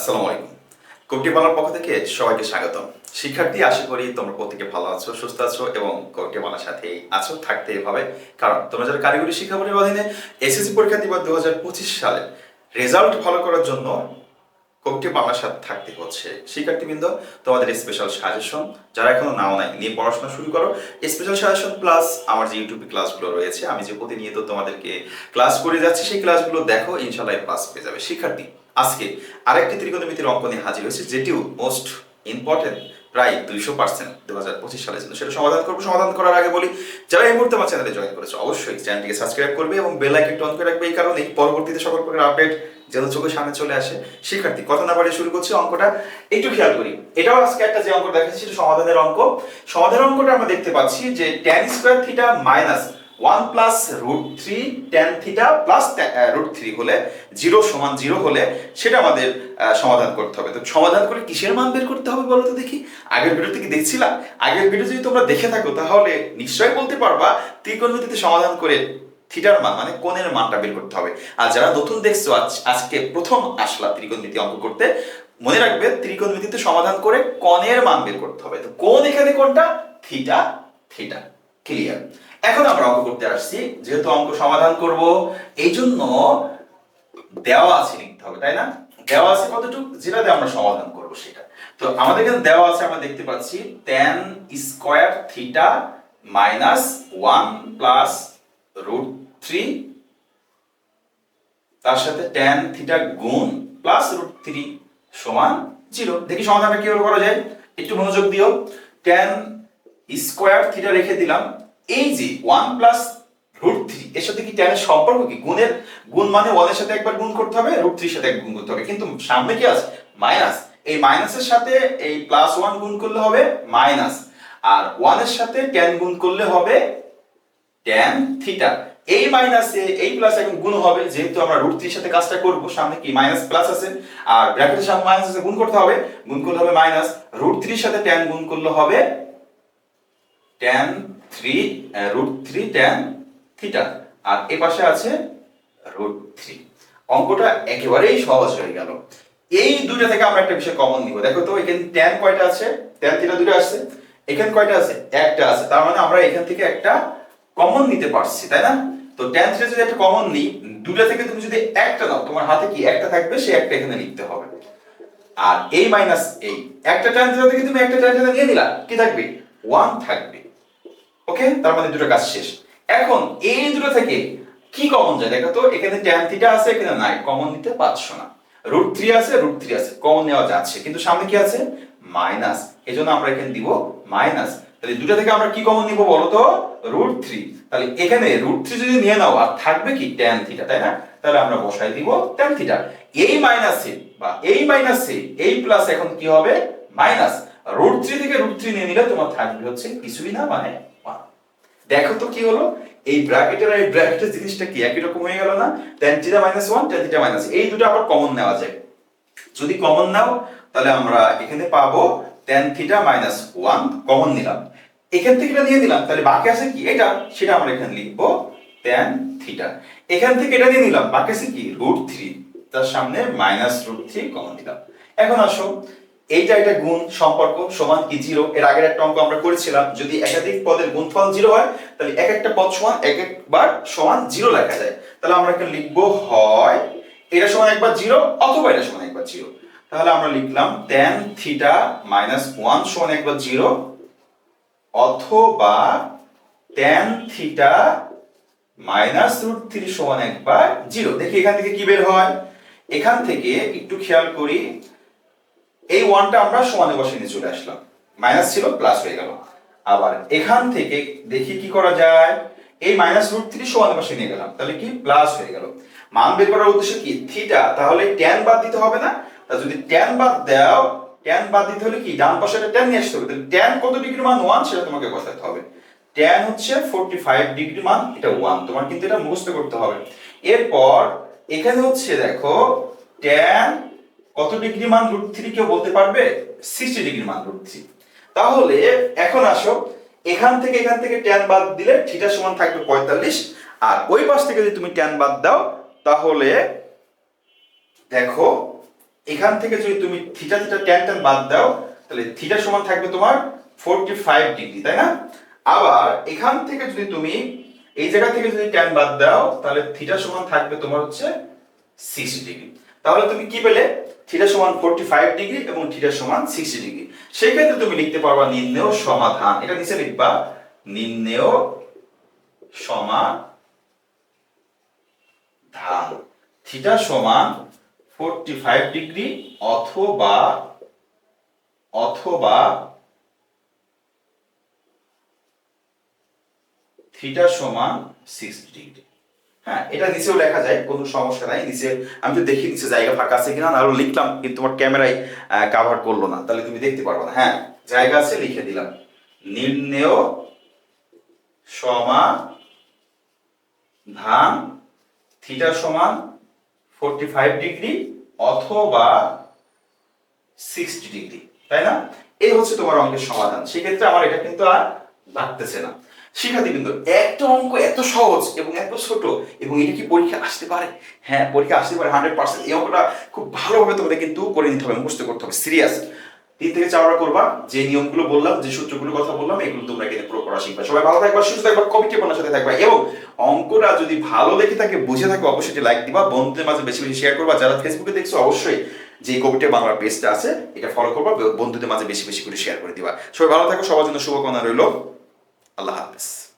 আসসালামু আলাইকুম। কবিটি বাংলার পক্ষ থেকে সবাইকে স্বাগতম। শিক্ষার্থী, আশা করি তোমরা প্রত্যেকে ভালো আছো, সুস্থ আছো এবং কবিটি বাংলার সাথেই আছো থাকতে হবে। কারণ তোমরা যারা কারিগরি শিক্ষা বোর্ডের অধীনে এসএসসি পরীক্ষা দিবা দু সালে, রেজাল্ট ভালো করার জন্য কবিটি আমার সাথে থাকতে হচ্ছে। শিক্ষার্থীবৃন্দ, তোমাদের স্পেশাল সাজেশন যারা এখনও নাও নাই, নিয়ে পড়াশোনা শুরু করো। স্পেশাল সাজেশন প্লাস আমার যে ইউটিউবে ক্লাসগুলো রয়েছে, আমি যে প্রতিনিয়ত তোমাদেরকে ক্লাস করে যাচ্ছি, সেই ক্লাসগুলো দেখো ইনশাল্লাহ পাস পেয়ে যাবে। শিক্ষার্থী, আজকে আরেকটি ত্রিকোণমিতির অঙ্ক নিয়ে হাজির হয়েছে, যেটিও মোস্ট ইম্পর্টেন্ট প্রায় দুইশো পার্সেন্ট দু হাজার পঁচিশ সালে ছিল সেটা সমাধান করব। সমাধান করার আগে বলি, যারা এই মুহূর্তে আমার চ্যানেলে জয়েন করেছে, অবশ্যই চ্যানেলটিকে সাবস্ক্রাইব করবে এবং বেল আইকনটি অন করে রাখবে। এই কারণেই পরবর্তীতে সকল প্রকার আপডেট যেন চোখের সামনে চলে আসে। শিক্ষার্থী, কথা না বাড়িয়ে শুরু করছি অঙ্কটা। একটু খেয়াল করি, এটাও আজকে একটা যে অঙ্ক দেখাচ্ছি, সেটা সমাধানের অঙ্ক। সমাধানের অঙ্কটা আমরা দেখতে পাচ্ছি যে tan square theta minus one plus root three tan theta plus root three হলে জিরো সমান জিরো হলে সেটা আমাদের সমাধান করতে হবে। তো সমাধান করে কিসের মান বের করতে হবে বলো তো দেখি? আগের ভিডিওতে কি দেখছিলাম। আগের ভিডিও যদি তোমরা দেখে থাকো তাহলে নিশ্চয়ই বলতে পারবা ত্রিকোণমিতিতে সমাধান করে থিটার মান মানে কোণের মানটা বের করতে হবে। আর যারা নতুন দেখছ, আজ, আজকে প্রথম আসলা ত্রিকোণমিতি অঙ্ক করতে, মনে রাখবে ত্রিকোণমিতিতে সমাধান করে কোণের মান বের করতে হবে। তো কোণ এখানে কোনটা থিটা থিটা। ক্লিয়ার এখন আমরা অঙ্ক করতে আসছি, যেহেতু অঙ্ক সমাধান করব এই জন্য দেওয়া আছে লিখতে হবে, তাই না? দেওয়া আছে কতটুকু? যেটা দিয়ে আমরা সমাধান করব সেটা। তো আমাদের এখানে দেওয়া আছে, আমরা দেখতে পাচ্ছি, tan square theta minus one plus root three তার সাথে tan থিটা গুণ প্লাস রুট থ্রি সমান জিরো দেখি সমাধানটা কীভাবে করা যায়, একটু মনোযোগ দিও। tan স্কয়ার থিটা রেখে দিলাম এই যে ওয়ান প্লাস রুট থ্রি এর সাথে কি ট্যানের সম্পর্ক কি? গুণের গুণ মানে ওয়ানের সাথে একবার গুণ করতে হবে রুট থ্রির সাথে গুণ করতে হবে। কিন্তু সামনে কি আছে? মাইনাস এই মাইনাসের সাথে এই প্লাস ওয়ান গুণ করলে হবে মাইনাস আর ওয়ানের সাথে ট্যান গুণ করলে হবে ট্যান থিটা এই মাইনাসে এই প্লাস এখন গুণ হবে, যেহেতু আমরা রুট থ্রির সাথে কাজটা করব, সামনে কি মাইনাস প্লাস আছে? আর ব্র্যাকেটের সামনে মাইনাস আছে গুণ করতে হবে, গুণ করলে হবে মাইনাস রুট থ্রির সাথে ট্যান গুণ করলে হবে tan three root three tan theta আর এ পাশে আছে রুট থ্রি অঙ্কটা একেবারেই সহজ হয়ে গেল। এই দুইটা থেকে আমরা একটা বিষয় কমন নিব। দেখো তো, এখানে ট্যান কয়টা আছে? ট্যান থিটা দুটো আসছে। এখানে কয়টা আছে? একটা আছে। তার মানে আমরা এখান থেকে একটা কমন নিতে পারছি, তাই না? তো ট্যান থিটা যদি একটা কমন নিই দুটো থেকে তুমি যদি একটা নাও, তোমার হাতে কি একটা থাকবে? সে একটা এখানে লিখতে হবে। আর এই মাইনাস এই একটা ট্যান থিটা থেকে তুমি একটা ট্যান থিটা নিয়ে নিলা। কি থাকবে? ওয়ান থাকবে। ওকে তার মানে দুটো কাজ শেষ। এখন এই দুটো থেকে কি কমন যায়? দেখো তো, এখানে ট্যান থিটা আছে, এখানে নাই। কমন নিতে পারছ না। রুট থ্রি আছে রুট থ্রি আছে। কমন নেওয়া যাচ্ছে। কিন্তু সামনে কি আছে? মাইনাস এই জন্য আমরা এখানে দিব মাইনাস তাহলে দুটো থেকে আমরা কি কমন নিব বলো তো? রুট থ্রি তাহলে এখানে রুট থ্রি যদি নিয়ে নাও, আর থাকবে কি? ট্যান থিটা তাই না? তাহলে আমরা বসাই দিব ট্যান থিটা এই মাইনাসে বা এই মাইনাসে এই প্লাস এখন কি হবে? মাইনাস রুট থ্রি থেকে রুট থ্রি নিয়ে নিলে তোমার থাকবে হচ্ছে কিছুই না মানে দেখো তো কি হলো? এই ব্র্যাকেটের আর এই ব্র্যাকেটের জিনিসটা কি? একই রকম হয়ে গেল না? tan theta minus one tan theta minus এই দুটো আবার কমন নেওয়া যায়। যদি কমন নাও, তাহলে আমরা এখানে পাবো tan theta minus one common নিলাম। এখান থেকে এটা নিয়ে নিলাম তাহলে বাকি আছে কি? এটা, সেটা আমরা এখানে লিখব tan থিটা এখান থেকে এটা নিয়ে নিলাম, বাকি আছে কি? রুট থ্রি তার সামনে মাইনাস রুট থ্রি কমন নিলাম। এখন আসো এইটা একটা গুণ সম্পর্ক সমান কি জিরো? এর আগের একটা অঙ্ক আমরা করেছিলাম, যদি একাধিক পদের গুণফল জিরো হয়, তাহলে এক একটা পদ সমান এক একবার সমান জিরো লেখা যায়। তাহলে আমরা এখানে লিখব হয়, এটা সমান একবার জিরো অথবা এটা সমান একবার জিরো? তাহলে আমরা লিখলাম tan থিটা মাইনাস ওয়ান সমান একবার জিরো অথবা tan theta minus root three সমান একবার জিরো। দেখি এখান থেকে কি বের হয়? এখান থেকে একটু খেয়াল করি এই ওয়ানটা আমরা সমানে বসিয়ে নিয়ে চলে আসলাম। মাইনাস ছিল প্লাস হয়ে গেল। আবার এখান থেকে দেখি কি করা যায়? এই মাইনাস রুট থ্রি সমানে বসিয়ে নিয়ে গেলাম। তাহলে কি? প্লাস হয়ে গেল। মান বের করার উদ্দেশ্য কি? থিটা তাহলে ট্যান বাদ দিতে হবে না? তা যদি ট্যান বাদ দাও ট্যান বাদ দিতে হলে কি? ডান পাশে ট্যান নিয়ে আসতে হবে। তাহলে ট্যান কত ডিগ্রি মান? ওয়ান সেটা তোমাকে বসাতে হবে। ট্যান হচ্ছে ফোরটি ফাইভ ডিগ্রি মান, এটা ওয়ান তোমার কিন্তু এটা মুখস্থ করতে হবে। এরপর এখানে হচ্ছে দেখো ট্যান কত ডিগ্রি মান রুট থ্রি কেউ বলতে পারবে? সিক্সটি ডিগ্রি মান রুট থ্রি। তাহলে এখন আসো, এখান থেকে এখান থেকে ট্যান বাদ দিলে থিটা সমান থাকবে পঁয়তাল্লিশ, আর ওই পাশ থেকে যদি তুমি ট্যান বাদ দাও, তাহলে দেখো, এখান থেকে যদি তুমি থিটা থিটা ট্যান ট্যান বাদ দাও, তাহলে থিটা সমান থাকবে তোমার ফোরটি ফাইভ ডিগ্রি, তাই না? আবার এখান থেকে যদি তুমি এই জায়গা থেকে যদি ট্যান বাদ দাও, তাহলে থিটা সমান থাকবে তোমার হচ্ছে সিক্সটি ডিগ্রি। তাহলে তুমি কি পেলে? থিটা সমান ফোরটি ফাইভ ডিগ্রি এবং থিটা সমান সিক্সটি ডিগ্রি। সেই ক্ষেত্রে তুমি লিখতে পারবা নির্ণেয় সমাধান। এটা নিচে লিখবা, নির্ণেয় সমাধান থিটা সমান ফোরটি ফাইভ ডিগ্রি অথবা অথবা থিটা সমান সিক্সটি ডিগ্রি। হ্যাঁ এটা নিচেও লেখা যায়, কোনো সমস্যা নাই। নিচে, আমি তো দেখি নিচে জায়গা ফাঁকা আছে কিনা আরও লিখলাম, কিন্তু তোমার ক্যামেরায় কাভার করল না। তাহলে তুমি দেখতে পারবে না। হ্যাঁ জায়গা আছে, লিখে দিলাম। নির্ণেয় সমাধান থিটা সমান ফোরটি ফাইভ ডিগ্রি অথবা সিক্সটি ডিগ্রি, তাই না? এই হচ্ছে তোমার অঙ্কের সমাধান। সেক্ষেত্রে আমার এটা কিন্তু আর লাগতেছে না। শিক্ষার্থী কিন্তু একটা অঙ্ক এত সহজ এবং এত ছোট, এবং এটা কি পরীক্ষা আসতে পারে? হ্যাঁ পরীক্ষা আসতে পারে হান্ড্রেড পার্সেন্ট এই অঙ্কটা খুব ভালোভাবে তোমাদের কিন্তু করে নিতে হবে, মুখস্থ করতে হবে সিরিয়াস তিন থেকে চারবার করবা, যে নিয়মগুলো বললাম, যে সূত্রগুলো কথা বললাম, এগুলো তোমরা কিন্তু পুরো করা শিখবে। সবাই ভালো থাকবা, সুস্থ থাকবা কমিটি আপনার সাথে থাকবা, এবং অঙ্কটা যদি ভালো লেগে থাকে, বুঝে থাকে, অবশ্যই লাইক দিবা। বন্ধুদের মাঝে বেশি বেশি শেয়ার করবা। যারা ফেসবুকে দেখছ, অবশ্যই যে কবিটা বাংলা পেজটা আছে, এটা ফলো করবা, বন্ধুদের মাঝে বেশি বেশি করে শেয়ার করে দিবা। সবাই ভালো থাকো, সবার জন্য শুভকামনা রইল। আল্লাহ হাফেজ